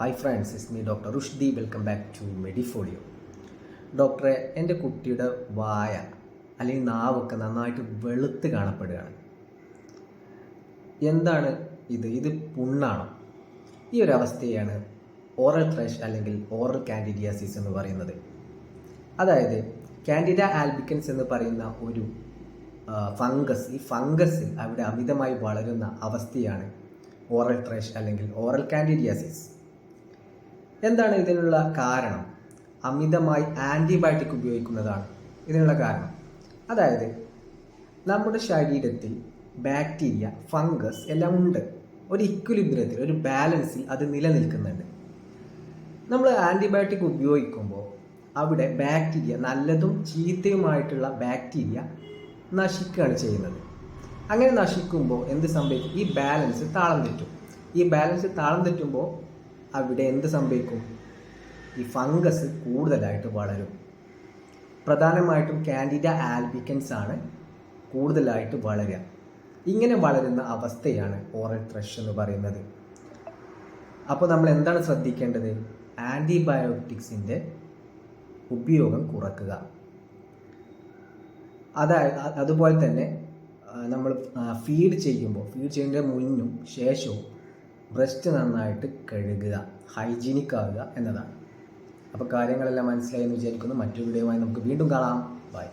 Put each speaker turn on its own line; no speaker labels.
Hi friends is me doctor Rushdi welcome back to Medifolio ഡോക്ടറെ എന്റെ കുട്ടിയുടെ വായ അല്ലെങ്കിൽ നാവൊക്കെ നന്നായിട്ട് വെളുത്ത് കാണപ്പെടുകയാണ്. എന്താണ് ഇത്? ഇത് പുണ്ണാണോ? ഈ ഒരു അവസ്ഥയാണ് ഓറൽ ത്രഷ് അല്ലെങ്കിൽ ഓറൽ കാൻഡിഡിയാസിസ് എന്ന് പറയുന്നത്. അതായത് കാൻഡിഡ ആൽബിക്കൻസ് എന്ന് പറയുന്ന ഒരു ഫംഗസ് ഈ ഫംഗസിൽ അവിടെ അമിതമായി വളരുന്ന അവസ്ഥയാണ് ഓറൽ ത്രഷ് അല്ലെങ്കിൽ ഓറൽ കാൻഡിഡിയാസിസ് എന്താണ് ഇതിനുള്ള കാരണം? അമിതമായി ആന്റിബയോട്ടിക് ഉപയോഗിക്കുന്നതാണ് ഇതിനുള്ള കാരണം. അതായത് നമ്മുടെ ശരീരത്തിൽ ബാക്ടീരിയ ഫംഗസ് എല്ലാം ഉണ്ട്. ഒരു ഇക്വലിബ്രത്തിൽ ഒരു ബാലൻസിൽ അത് നിലനിൽക്കുന്നുണ്ട്. നമ്മൾ ആന്റിബയോട്ടിക് ഉപയോഗിക്കുമ്പോൾ അവിടെ ബാക്ടീരിയ നല്ലതും ചീത്തയുമായിട്ടുള്ള ബാക്ടീരിയ നശിക്കുകയാണ് ചെയ്യുന്നത്. അങ്ങനെ നശിക്കുമ്പോൾ എന്ത് സംഭവിക്കും? ഈ ബാലൻസ് താളം തെറ്റും. ഈ ബാലൻസ് താളം തെറ്റുമ്പോൾ അവിടെ എന്ത് സംഭവിക്കും? ഈ ഫംഗസ് കൂടുതലായിട്ട് വളരും. പ്രധാനമായിട്ടും കാൻഡിഡ ആൽബിക്കൻസ് ആണ് കൂടുതലായിട്ട് വളരുക. ഇങ്ങനെ വളരുന്ന അവസ്ഥയാണ് ഓറൽ ത്രഷ് എന്ന് പറയുന്നത്. അപ്പോൾ നമ്മൾ എന്താണ് ശ്രദ്ധിക്കേണ്ടത്? ആന്റിബയോട്ടിക്സിന്റെ ഉപയോഗം കുറക്കുക. അതായത് അതുപോലെ തന്നെ നമ്മൾ ഫീഡ് ചെയ്യുമ്പോൾ ഫീഡ് ചെയ്യുന്നതിന് മുന്നും ശേഷവും ബ്രസ്റ്റ് നന്നായിട്ട് കഴുകുക ഹൈജീനിക് ആവുക എന്നതാണ്. അപ്പോൾ കാര്യങ്ങളെല്ലാം മനസ്സിലായി എന്ന് വിചാരിക്കുന്നു. മറ്റൊരു വീഡിയോയുമായി നമുക്ക് വീണ്ടും കാണാം. ബൈ